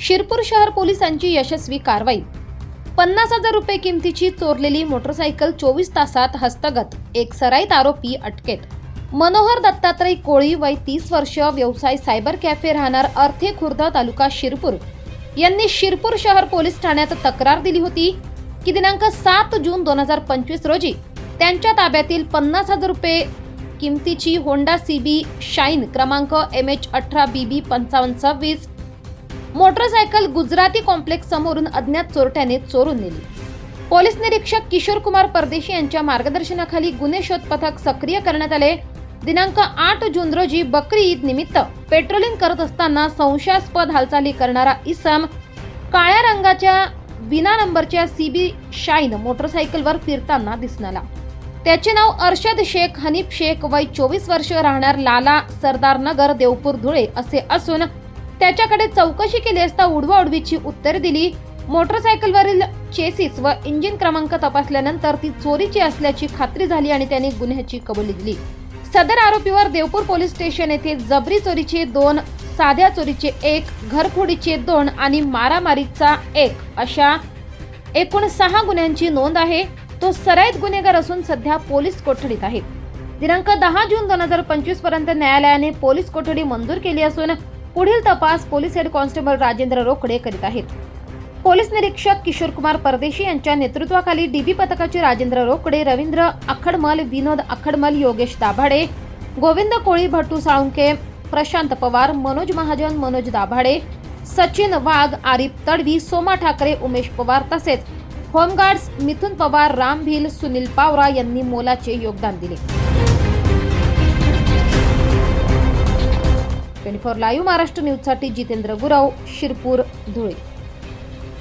शिरपूर शहर पोलिसांची यशस्वी कारवाई. पन्नास हजार रुपये किमतीची चोरलेली मोटरसायकल चोवीस तासात हस्तगत एक सराईत आरोपी अटकेत. मनोहर दत्तात्रय कोळी वय तीस वर्ष व्यवसाय सायबर कॅफे राहणार अर्थे खुर्द तालुका शिरपूर. यांनी शिरपूर शहर पोलीस ठाण्यात तक्रार दिली होती की दिनांक सात जून दोन हजार पंचवीस रोजी त्यांच्या ताब्यातील पन्नास हजार रुपये किमतीची होंडा सीबी शाईन क्रमांक एम एच अठरा बी बी पंचावन्न सव्वीस मोटरसायकल गुजराती कॉम्प्लेक्स समोरून अज्ञात चोरट्याने चोरून नेली. पोलीस निरीक्षक किशोर कुमार परदेशी यांच्या मार्गदर्शनाखाली गुन्हे शोध पथक सक्रिय करण्यात आले. दिनांक आठ जून रोजी बकरी ईद निमित्त पेट्रोलिंग करत असताना संशयास्पद हालचाली करणारा इसम काळ्या रंगाच्या विना नंबरच्या सीबी शाईन मोटरसायकलवर फिरताना दिसणाला आला त्याचे नाव अर्शद शेख हनीफ शेख वय चोवीस वर्ष राहणार लाला सरदार नगर देवपूर धुळे असे असून त्याच्याकडे चौकशी केली असता उडवाउडवीची उत्तर दिली. मोटरसायकलवरील चेसिस व इंजिन क्रमांक तपासल्यानंतर ती चोरीची असल्याची खात्री झाली आणि त्याने गुन्ह्याची कबुली दिली. सदर आरोपीवर देवपूर पोलीस स्टेशन येथे जबरी चोरीचे दोन साध्या चोरीचे एक घरफोडीचे दोन आणि मारामारीचा एक अशा एकूण सहा गुन्ह्यांची नोंद आहे. तो सराईत गुन्हेगार असून सध्या पोलीस कोठडीत आहे. दिनांक दहा जून दोन हजार पंचवीसपर्यंत न्यायालयाने पोलीस कोठडी मंजूर केली असून पुढील तपास police head constable Rajendra Rokade करीत आहेत. पोलीस निरीक्षक किशोर कुमार परदेशी यांच्या नेतृत्वाखाली डीबी पथकाचे राजेंद्र रोकडे रवींद्र आखडमल विनोद आखडमल योगेश दाभाडे गोविंद कोळी भट्टू साळुंके प्रशांत पवार मनोज महाजन मनोज दाभाडे सचिन वाघ आरिफ तडवी सोमा ठाकरे उमेश पवार तसेच होमगार्ड्स मिथुन पवार राम भिल सुनील पावरा यांनी मोलाचे योगदान दिले. ट्वेंटी फोर लाईव्ह महाराष्ट्र न्यूजसाठी जितेंद्र गुरव शिरपूर धुळे.